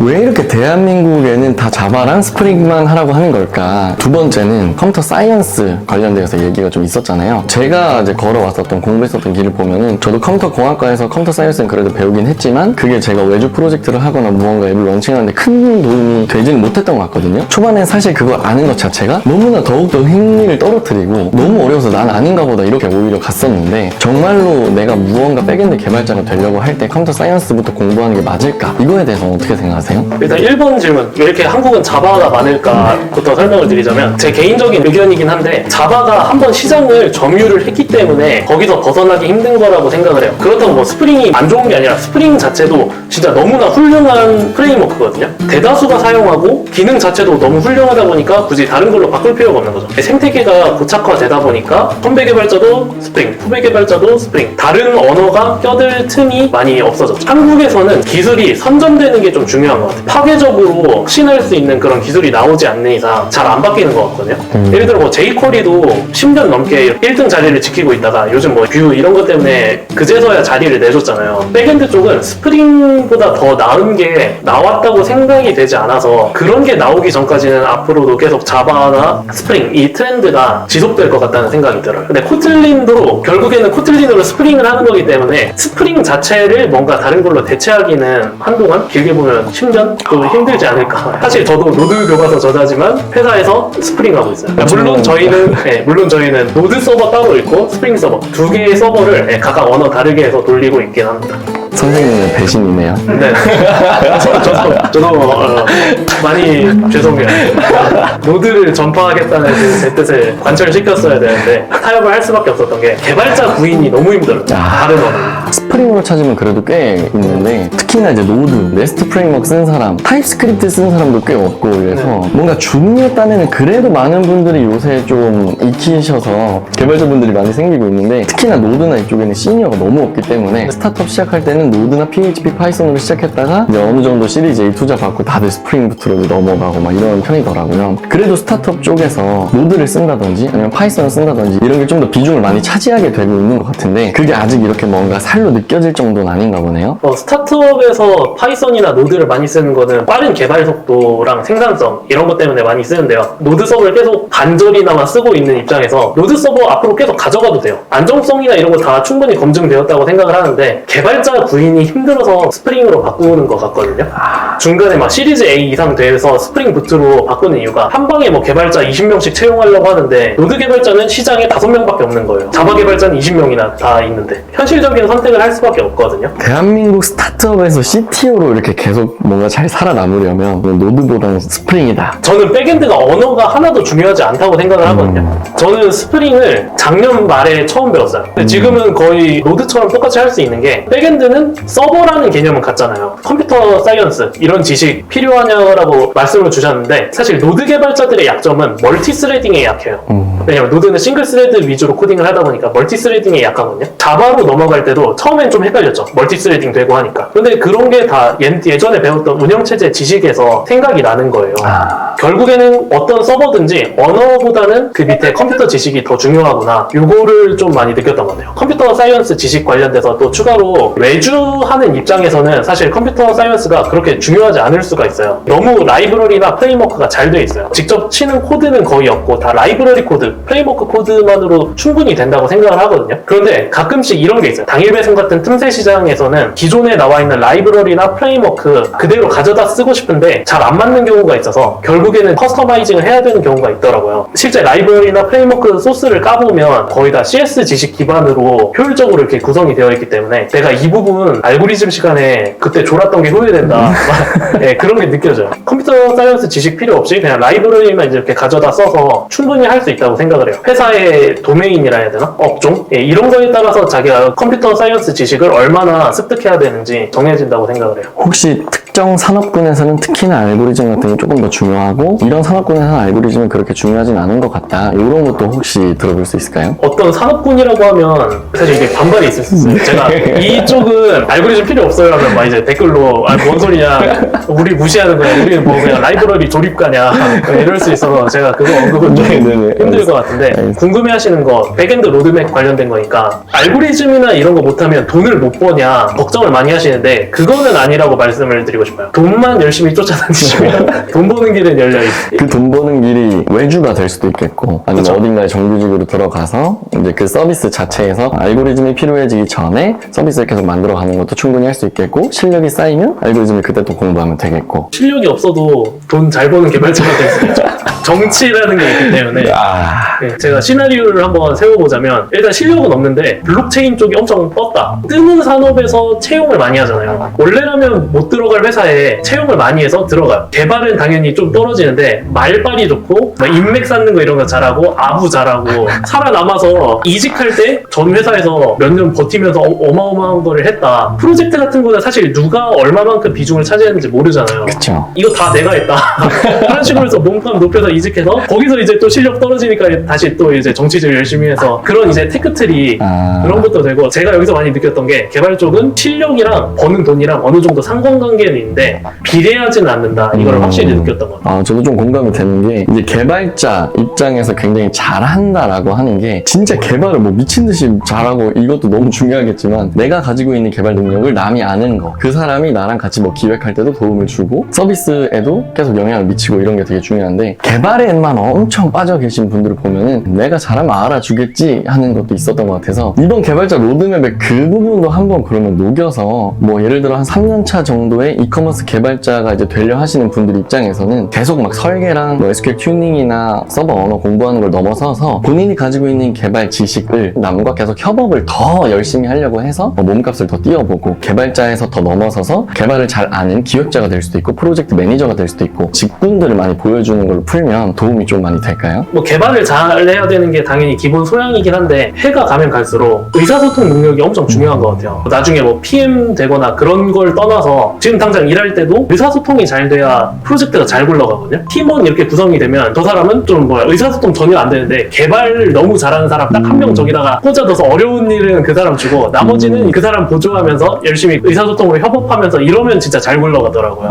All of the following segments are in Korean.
왜 이렇게 대한민국에는 다 자바랑 스프링만 하라고 하는 걸까? 두 번째는 컴퓨터 사이언스 관련돼서 얘기가 좀 있었잖아요. 제가 이제 걸어왔었던 공부했었던 길을 보면은 저도 컴퓨터 공학과에서 컴퓨터 사이언스는 그래도 배우긴 했지만 그게 제가 외주 프로젝트를 하거나 무언가 앱을 런칭하는데 큰 도움이 되지는 못했던 것 같거든요. 초반엔 사실 그걸 아는 것 자체가 너무나 더욱더 흥미를 떨어뜨리고 너무 어려워서 난 아닌가 보다 이렇게 오히려 갔었는데 정말로 내가 무언가 백엔드 개발자가 되려고 할 때 컴퓨터 사이언스부터 공부하는 게 맞을까? 이거에 대해서 어떻게 생각하세요? 일단 1번 질문. 왜 이렇게 한국은 자바가 많을까부터 설명을 드리자면 제 개인적인 의견이긴 한데 자바가 한번 시장을 점유를 했기 때문에 거기서 벗어나기 힘든 거라고 생각을 해요. 그렇다고 뭐 스프링이 안 좋은 게 아니라 스프링 자체도 진짜 너무나 훌륭한 프레임워크거든요. 대다수가 사용하고 기능 자체도 너무 훌륭하다 보니까 굳이 다른 걸로 바꿀 필요가 없는 거죠. 생태계가 고착화되다 보니까 선배 개발자도 스프링 후배 개발자도 스프링. 다른 언어가 껴들 틈이 많이 없어졌죠. 한국에서는 기술이 선점되는 게 좀 중요한 것 같아요 파괴적으로 혁신할 수 있는 그런 기술이 나오지 않는 이상 잘 안 바뀌는 것 같거든요. 예를 들어 뭐 jQuery도 10년 넘게 1등 자리를 지키고 있다가 요즘 뭐 뷰 이런 것 때문에 그제서야 자리를 내줬잖아요. 백엔드 쪽은 스프링보다 더 나은 게 나왔다고 생각이 되지 않아서 그런 게 나오기 전까지는 앞으로도 계속 자바나 스프링 이 트렌드가 지속될 것 같다는 생각이 들어요. 근데 코틀린도 결국에는 코틀린으로 스프링을 하는 거기 때문에 스프링 자체를 뭔가 다른 걸로 대체하기는 한동안 길게 보면 10년 또 힘들지 않을까 사실 저도 노드 교과서 저자지만 회사에서 스프링 하고 있어요 물론 저희는 네, 물론 저희는 노드 서버 따로 있고 스프링 서버 두 개의 서버를 네, 각각 언어 다르게 해서 돌리고 있긴 합니다 선생님의 배신이네요. 네. 저, 저도, 저도 어, 많이 죄송해요. 노드를 전파하겠다는 그 제 뜻을 관철시켰어야 되는데 타협을 할 수밖에 없었던 게 개발자 구인이 너무 힘들어요. 다른 언어. 스프링으로 찾으면 그래도 꽤 있는데 특히나 이제 노드, 네스트 프레임워크 쓴 사람, 타입스크립트 쓴 사람도 꽤 없고 그래서 뭔가 중요 딴에는 그래도 많은 분들이 요새 좀 익히셔서 개발자분들이 많이 생기고 있는데 특히나 노드나 이쪽에는 시니어가 너무 없기 때문에 스타트업 시작할 때는 노드나 PHP, 파이썬으로 시작했다가 이제 어느 정도 시리즈 A 투자 받고 다들 스프링부트로 넘어가고 막 이런 편이더라고요. 그래도 스타트업 쪽에서 노드를 쓴다든지 아니면 파이썬을 쓴다든지 이런 게 좀 더 비중을 많이 차지하게 되고 있는 것 같은데 그게 아직 이렇게 뭔가 살로 느 껴질 정도는 아닌가 보네요. 어, 스타트업에서 파이썬이나 노드를 많이 쓰는 거는 빠른 개발 속도랑 생산성 이런 것 때문에 많이 쓰는데요. 노드 서버를 계속 간절히나마 쓰고 있는 입장에서 노드 서버 앞으로 계속 가져가도 돼요. 안정성이나 이런 거 다 충분히 검증되었다고 생각을 하는데 개발자 구인이 힘들어서 스프링으로 바꾸는 것 같거든요. 중간에 막 시리즈 A 이상 돼서 스프링 부트로 바꾸는 이유가 한 방에 뭐 개발자 20명씩 채용하려고 하는데 노드 개발자는 시장에 5명밖에 없는 거예요. 자바 개발자는 20명이나 다 있는데 현실적인 선택을 할 수 밖에 없거든요. 대한민국 스타트업에서 CTO로 이렇게 계속 뭔가 잘 살아남으려면 노드보다는 스프링이다. 저는 백엔드가 언어가 하나도 중요하지 않다고 생각을 하거든요. 저는 스프링을 작년 말에 처음 배웠어요. 근데 지금은 거의 노드처럼 똑같이 할 수 있는 게 백엔드는 서버라는 개념은 같잖아요. 컴퓨터 사이언스 이런 지식 필요하냐라고 말씀을 주셨는데 사실 노드 개발자들의 약점은 멀티 스레딩에 약해요. 왜냐면 노드는 싱글 스레드 위주로 코딩을 하다 보니까 멀티 스레딩에 약하거든요. 자바로 넘어갈 때도 처음엔 좀 헷갈렸죠. 멀티 스레딩 되고 하니까. 근데 그런 게 다 예전에 배웠던 운영체제 지식에서 생각이 나는 거예요. 결국에는 어떤 서버든지 언어보다는 그 밑에 컴퓨터 지식이 더 중요하구나. 요거를 좀 많이 느꼈던 것 같아요. 컴퓨터 사이언스 지식 관련돼서 또 추가로 외주하는 입장에서는 사실 컴퓨터 사이언스가 그렇게 중요하지 않을 수가 있어요. 너무 라이브러리나 프레임워크가 잘 돼 있어요. 직접 치는 코드는 거의 없고 다 라이브러리 코드, 프레임워크 코드만으로 충분히 된다고 생각을 하거든요. 그런데 가끔씩 이런 게 있어요. 당일 배송 같은 틈새 시장에서는 기존에 나와 있는 라이브러리나 프레임워크 그대로 가져다 쓰고 싶은데 잘 안 맞는 경우가 있어서 결국에는 커스터마이징을 해야 되는 경우가 있더라고요. 실제 라이브러리나 프레임워크 소스를 까보면 거의 다 CS 지식 기반으로 효율적으로 이렇게 구성이 되어 있기 때문에 내가 이 부분 알고리즘 시간에 그때 졸았던 게 후회된다. 네, 그런 게 느껴져요. 컴퓨터 사이언스 지식 필요 없이 그냥 라이브러리만 이렇게 가져다 써서 충분히 할 수 있다고 생각을 해요. 회사의 도메인이라 해야 되나? 업종? 예, 이런 거에 따라서 자기가 컴퓨터 사이언스 지식을 얼마나 습득해야 되는지 정해진다고 생각을 해요. 혹시 특정 산업군에서는 특히나 알고리즘 같은 게 조금 더 중요하고 이런 산업군에서는 알고리즘은 그렇게 중요하진 않은 것 같다. 이런 것도 혹시 들어볼 수 있을까요? 어떤 산업군이라고 하면 사실 이게 반발이 있을 수 있어요. 제가 이쪽은 알고리즘 필요 없어요 하면 막 이제 댓글로 아 뭔 소리냐 우리 무시하는 거야 우리는 뭐 그냥 라이브러리 조립가냐 이럴 수 있어서 제가 그거 언급은 좀 네, 네, 네. 힘들 것 같은데 알겠습니다. 궁금해하시는 거 백엔드 로드맵 관련된 거니까 알고리즘이나 이런 거 못하면 돈을 못 버냐 걱정을 많이 하시는데 그거는 아니라고 말씀을 드리고 싶어요. 돈만 열심히 쫓아다니시면 돈 버는 길은 열려 있어요. 그 돈 버는 길이 외주가 될 수도 있겠고 아니면 그쵸. 어딘가에 정규직으로 들어가서 이제 그 서비스 자체에서 알고리즘이 필요해지기 전에 서비스를 계속 만들어가는 것도 충분히 할 수 있겠고 실력이 쌓이면 알고리즘을 그때 또 공부하면 되겠고 실력이 없어도 돈 잘 버는 개발자가 될 수 있죠. 정치라는 게 있기 때문에 아 네, 제가 시나리오를 한번 세워보자면 일단 실력은 없는데 블록체인 쪽이 엄청 떴다. 뜨는 산업에서 채용을 많이 하잖아요. 원래라면 못 들어갈 회사에 채용을 많이 해서 들어가요. 개발은 당연히 좀 떨어지는데 말빨이 좋고 막 인맥 쌓는 거 이런 거 잘하고 아부 잘하고 살아남아서 이직할 때 전 회사에서 몇 년 버티면서 어- 어마어마한 거를 했다. 프로젝트 같은 거는 사실 누가 얼마만큼 비중을 차지했는지 모르잖아요. 그쵸 이거 다 내가 했다. 그런 식으로 해서 몸값 높여서 이직해서 거기서 이제 또 실력 떨어지니까 다시 또 이제 정치질 열심히 해서 그런 이제 테크트리 아. 그런 것도 되고 제가 여기서 많이 느꼈던 게 개발 쪽은 실력이랑 버는 돈이랑 어느 정도 상관관계는 있는데 비례하지는 않는다. 이걸 음. 확실히 느꼈던 것 같아요. 아, 저도 좀 공감이 되는 게, 이제 개발자 입장에서 굉장히 잘한다라고 하는 게, 진짜 개발을 뭐 미친 듯이 잘하고 이것도 너무 중요하겠지만, 내가 가지고 있는 개발 능력을 남이 아는 거, 그 사람이 나랑 같이 뭐 기획할 때도 도움을 주고, 서비스에도 계속 영향을 미치고 이런 게 되게 중요한데, 개발에 만 엄청 빠져 계신 분들을 보면은, 내가 잘하면 알아주겠지 하는 것도 있었던 것 같아서, 이번 개발자 로드맵의 그 부분도 한번 그러면 녹여서, 뭐 예를 들어 한 3년차 정도의 이커머스 개발자가 이제 되려 하시는 분들 입장에서는 계속 막 설계랑 뭐 SQL 튜닝이나 서버 언어 공부하는 걸 넘어서서 본인이 가지고 있는 개발 지식을 남과 계속 협업을 더 열심히 하려고 해서 뭐 몸값을 더 띄워보고 개발자에서 더 넘어서서 개발을 잘 아는 기획자가 될 수도 있고 프로젝트 매니저가 될 수도 있고 직군들을 많이 보여주는 걸로 풀면 도움이 좀 많이 될까요? 뭐 개발을 잘 해야 되는 게 당연히 기본 소양이긴 한데 해가 가면 갈수록 의사소통 능력이 엄청 중요한 것 같아요. 나중에 뭐 PM 되거나 그런 걸 떠나서 지금 당장 일할 때도 의사소통이 잘 돼야 프로젝트가 잘 굴러가거든요. 팀원 이렇게 구성이 되면 저 사람은 좀 뭐야 의사소통 전혀 안 되는데 개발을 너무 잘하는 사람 딱 한 명 저기다가 꽂아둬서 어려운 일은 그 사람 주고 나머지는 그 사람 보조하면서 열심히 의사소통으로 협업하면서 이러면 진짜 잘 굴러가더라고요.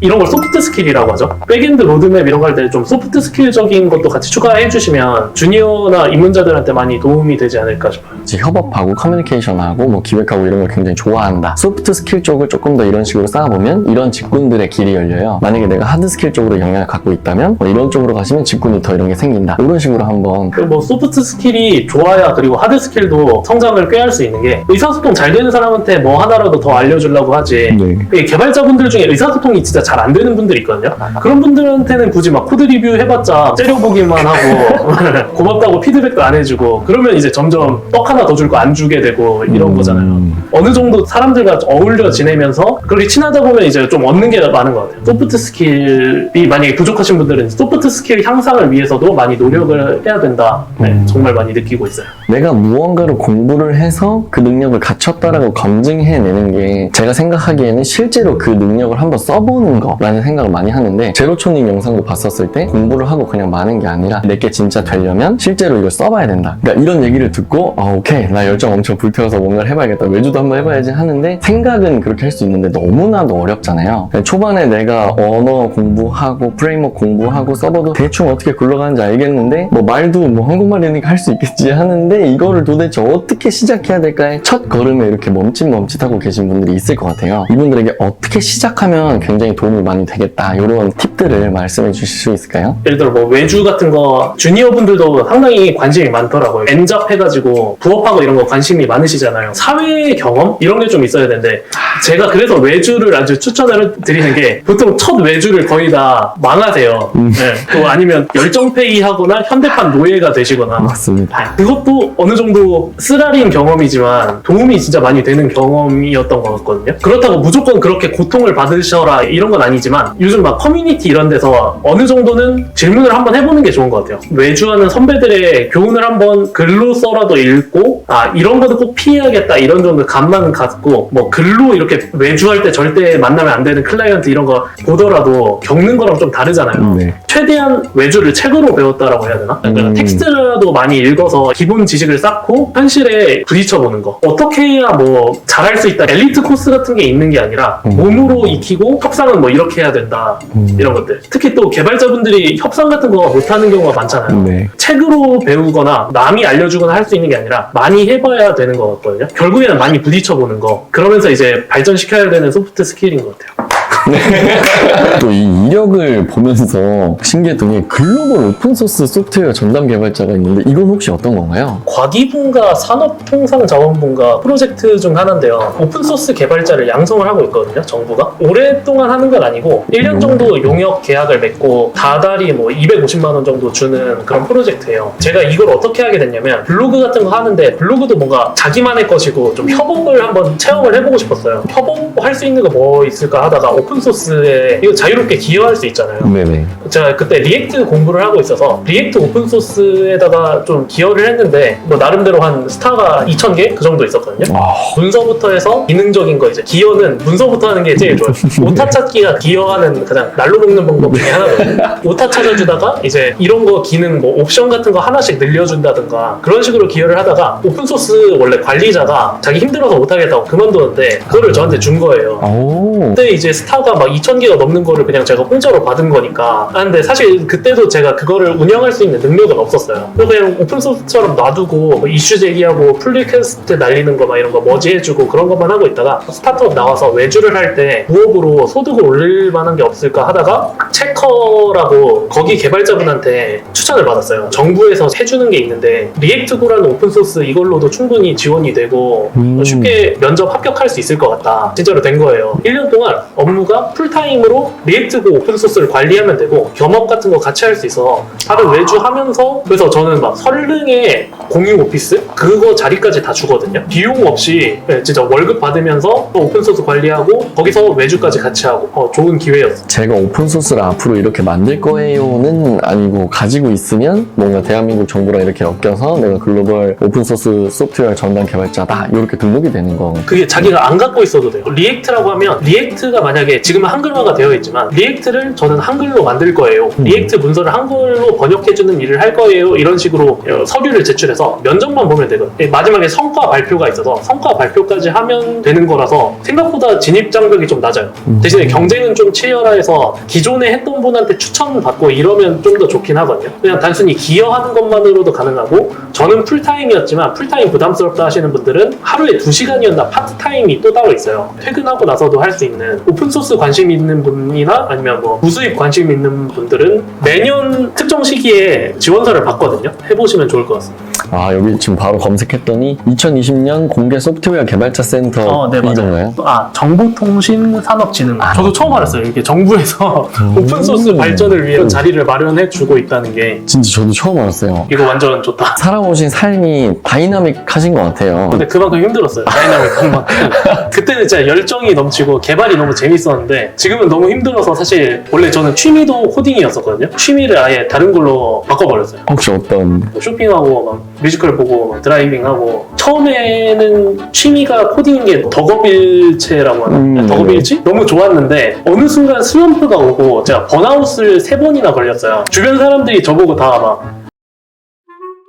이런 걸 소프트 스킬 이라고 하죠. 백엔드 로드맵 이런 거 할 때 좀 소프트 스킬적인 것도 같이 추가해 주시면 주니어나 입문자들한테 많이 도움이 되지 않을까 싶어요. 이제 협업하고 커뮤니케이션하고 뭐 기획하고 이런 걸 굉장히 좋아한다. 소프트 스킬 쪽을 조금 더 이런 식으로 쌓아보면 이런 직군들의 길이 열려요. 만약에 내가 하드 스킬 쪽으로 영향을 갖고 있다면 뭐 이런 쪽으로 가시면 직군이 더 이런 게 생긴다. 이런 식으로 한번 뭐 소프트 스킬이 좋아야 그리고 하드 스킬도 성장을 꾀할 수 있는 게 의사소통 잘 되는 사람한테 뭐 하나라도 더 알려주려고 하지. 네. 이 개발자분들 중에 의사소통이 진짜 잘 안 되는 분들이 있거든요. 그런 분들한테는 굳이 막 코드 리뷰 해봤자 째려보기만 하고 고맙다고 피드백도 안 해주고 그러면 이제 점점 떡하 나 더 줄 거 안 주게 되고 이런 음. 거잖아요. 어느 정도 사람들과 어울려 지내면서 그렇게 친하다 보면 이제 좀 얻는 게 많은 것 같아요. 소프트 스킬이 만약에 부족하신 분들은 소프트 스킬 향상을 위해서도 많이 노력을 해야 된다. 네, 음. 정말 많이 느끼고 있어요. 내가 무언가를 공부를 해서 그 능력을 갖췄다라고 검증해내는 게 제가 생각하기에는 실제로 그 능력을 한번 써보는 거라는 생각을 많이 하는데 제로초닝 영상도 봤었을 때 공부를 하고 그냥 마는 게 아니라 내게 진짜 되려면 실제로 이걸 써봐야 된다. 그러니까 이런 얘기를 듣고 아 오케이 나 열정 엄청 불태워서 뭔가를 해봐야겠다. 외주도 한번 해봐야지 하는데 생각은 그렇게 할 수 있는데 너무나도 어렵잖아요. 초반에 내가 언어 공부하고 프레임워크 공부하고 서버도 대충 어떻게 굴러가는지 알겠는데 뭐 말도 뭐 한국말이니까 할 수 있겠지 하는데 이거를 도대체 어떻게 시작해야 될까에 첫 걸음에 이렇게 멈칫멈칫하고 계신 분들이 있을 것 같아요. 이분들에게 어떻게 시작하면 굉장히 도움이 많이 되겠다 이런 팁들을 말씀해 주실 수 있을까요? 예를 들어 뭐 외주 같은 거 주니어 분들도 상당히 관심이 많더라고요. 엔잡 해가지고 부 업하고 이런 거 관심이 많으시잖아요. 사회 경험 이런 게 좀 있어야 되는데 제가 그래서 외주를 아주 추천을 드리는 게 보통 첫 외주를 거의 다 망하세요. 네. 또 아니면 열정페이하거나 현대판 노예가 되시거나 맞습니다. 그것도 어느 정도 쓰라린 경험이지만 도움이 진짜 많이 되는 경험이었던 것 같거든요. 그렇다고 무조건 그렇게 고통을 받으셔라 이런 건 아니지만 요즘 막 커뮤니티 이런 데서 어느 정도는 질문을 한번 해보는 게 좋은 것 같아요. 외주하는 선배들의 교훈을 한번 글로 써라도 읽고 보고 아 이런 거는 꼭 피해야겠다 이런 정도 감만 갖고 뭐 글로 이렇게 외주할 때 절대 만나면 안 되는 클라이언트 이런 거 보더라도 겪는 거랑 좀 다르잖아요. 네. 최대한 외주를 책으로 배웠다라고 해야 되나? 그러니까 음. 텍스트라도 많이 읽어서 기본 지식을 쌓고 현실에 부딪혀보는 거. 어떻게 해야 뭐 잘할 수 있다. 엘리트 코스 같은 게 있는 게 아니라 음. 몸으로 익히고 협상은 뭐 이렇게 해야 된다. 음. 이런 것들. 특히 또 개발자분들이 협상 같은 거 못하는 경우가 많잖아요. 네. 책으로 배우거나 남이 알려주거나 할 수 있는 게 아니라 많이 해봐야 되는 것 같거든요. 결국에는 많이 부딪혀보는 거. 그러면서 이제 발전시켜야 되는 소프트 스킬인 것 같아요. 또 이 이력을 보면서 신기했던 게 글로벌 오픈소스 소프트웨어 전담 개발자가 있는데 이건 혹시 어떤 건가요? 과기분과 산업통상자원분과 프로젝트 중 하나인데요. 오픈소스 개발자를 양성을 하고 있거든요, 정부가. 오랫동안 하는 건 아니고, 1년 정도 용역 계약을 맺고, 다달이 뭐 250만 원 정도 주는 그런 프로젝트예요. 제가 이걸 어떻게 하게 됐냐면, 블로그 같은 거 하는데, 블로그도 뭔가 자기만의 것이고, 좀 협업을 한번 체험을 해보고 싶었어요. 협업할 수 있는 거 뭐 있을까 하다가, 오픈 소스에 이거 자유롭게 기여할 수 있잖아요. 네네. 제가 그때 리액트 공부를 하고 있어서 리액트 오픈 소스에다가 좀 기여를 했는데 뭐 나름대로 한 스타가 2,000개 그 정도 있었거든요. 아, 문서부터 해서 기능적인 거 이제 기여는 문서부터 하는 게 제일 좋아요. 오타 찾기가 기여하는 가장 날로 먹는 방법 중에 하나거든요. 오타 찾아주다가 이제 이런 거 기능 뭐 옵션 같은 거 하나씩 늘려준다든가 그런 식으로 기여를 하다가 오픈 소스 원래 관리자가 자기 힘들어서 못하겠다고 그만두는데 그거를 저한테 준 거예요. 오. 그때 이제 스타 가 막 2,000개가 넘는 거를 그냥 제가 공짜로 받은 거니까. 아, 근데 사실 그때도 제가 그거를 운영할 수 있는 능력은 없었어요. 그래서 그냥 오픈소스처럼 놔두고 뭐 이슈 제기하고 풀리퀘스트 날리는 거 막 이런 거 머지해주고 그런 것만 하고 있다가 스타트업 나와서 외주를 할때 부업으로 소득을 올릴 만한 게 없을까 하다가 체커라고 거기 개발자분한테 추천을 받았어요. 정부에서 해주는 게 있는데 리액트고라는 오픈소스 이걸로도 충분히 지원이 되고 음. 쉽게 면접 합격할 수 있을 것 같다. 진짜로 된 거예요. 1년 동안 업무가 풀타임으로 리액트고 오픈 소스를 관리하면 되고 겸업 같은 거 같이 할 수 있어. 다른 외주하면서 그래서 저는 막 설릉에 공유 오피스 그거 자리까지 다 주거든요. 비용 없이 네, 진짜 월급 받으면서 또 오픈소스 관리하고 거기서 외주까지 같이 하고 어, 좋은 기회였어. 제가 오픈소스를 앞으로 이렇게 만들 거예요는 아니고 가지고 있으면 뭔가 대한민국 정부랑 이렇게 엮여서 내가 글로벌 오픈소스 소프트웨어 전담 개발자다 이렇게 등록이 되는 거. 그게 자기가 안 갖고 있어도 돼요. 리액트라고 하면 리액트가 만약에 지금은 한글화가 되어 있지만 리액트를 저는 한글로 만들 거예요. 음. 리액트 문서를 한글로 번역해주는 일을 할 거예요. 이런 식으로 어, 서류를 제출해 서 면접만 보면 되거든요. 예, 마지막에 성과 발표가 있어서 성과 발표까지 하면 되는 거라서 생각보다 진입 장벽이 좀 낮아요. 음. 대신에 경쟁은 좀 치열해서 기존에 했던 분한테 추천받고 이러면 좀 더 좋긴 하거든요. 그냥 단순히 기여하는 것만으로도 가능하고 저는 풀타임이었지만 풀타임 부담스럽다 하시는 분들은 하루에 2시간이었나 파트타임이 또 따로 있어요. 퇴근하고 나서도 할 수 있는 오픈소스 관심 있는 분이나 아니면 뭐 무수입 관심 있는 분들은 매년 특정 시기에 지원서를 받거든요. 해보시면 좋을 것 같습니다. 아 여기 지금 바로 검색했더니 2020년 공개 소프트웨어 개발자 센터 어, 네. 이건가요? 아, 정보통신산업진흥. 아. 저도 처음 알았어요. 이게 정부에서 오픈소스 음. 발전을 위해 자리를 마련해 주고 있다는 게 진짜 저도 처음 알았어요. 이거 완전 좋다. 살아오신 삶이 다이나믹하신 것 같아요. 근데 그만큼 힘들었어요. 다이나믹 그만큼. 그때는 진짜 열정이 넘치고 개발이 너무 재밌었는데 지금은 너무 힘들어서 사실 원래 저는 취미도 코딩이었었거든요. 취미를 아예 다른 걸로 바꿔버렸어요. 혹시 어떤 뭐 쇼핑하고 막 뮤지컬 보고 막 드라이빙하고 처음에는 취미가 코딩인 게 덕업일체라고 하나 음, 덕업일치? 너무 좋았는데 어느 순간 슬럼프가 오고 제가 번아웃을 세 번이나 걸렸어요 주변 사람들이 저보고 다막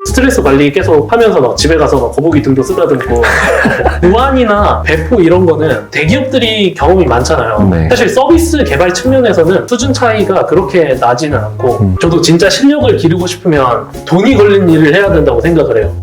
스트레스 관리 계속 하면서 막 집에 가서 막 거북이 등도 쓰다듬고 보안이나 배포 이런 거는 대기업들이 경험이 많잖아요 네. 사실 서비스 개발 측면에서는 수준 차이가 그렇게 나지는 않고 음. 저도 진짜 실력을 기르고 싶으면 돈이 걸린 일을 해야 된다고 생각을 해요